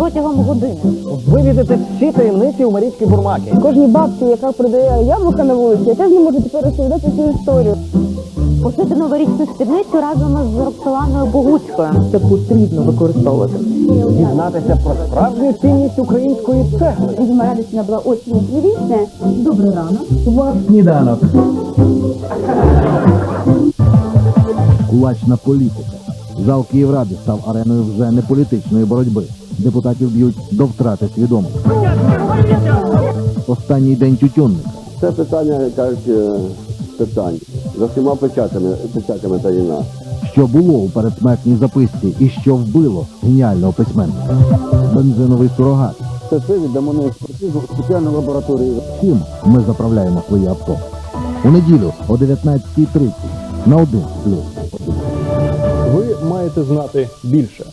протягом години. Вивідати всі таємниці у Марічки Бурмаки. Кожній бабці, яка продає яблука на вулиці, я теж не можу тепер розповідати цю історію. Пошити новорічну спідницю разом із Роксоланою Богуцькою. Це потрібно використовувати. Дізнатися про справжню цінність української цегли. Видимо, радостная была очень интересная. Добрый ранок. Ваш сніданок. Кулачна політика. Зал Київради став ареною вже не політичної боротьби. Депутатів б'ють до втрати свідомості. Останній день тютюнника. Це питання, кажуть, е, питань. За всіма печатями, печатями та війна. Що було у передсмертній записці і що вбило геніального письменника. Бензиновий сурогат. Це все віддамо на експертизу спеціальну лабораторію. Чим ми заправляємо свої авто. У неділю о 19.30 на 1 плюс. Маєте знати більше.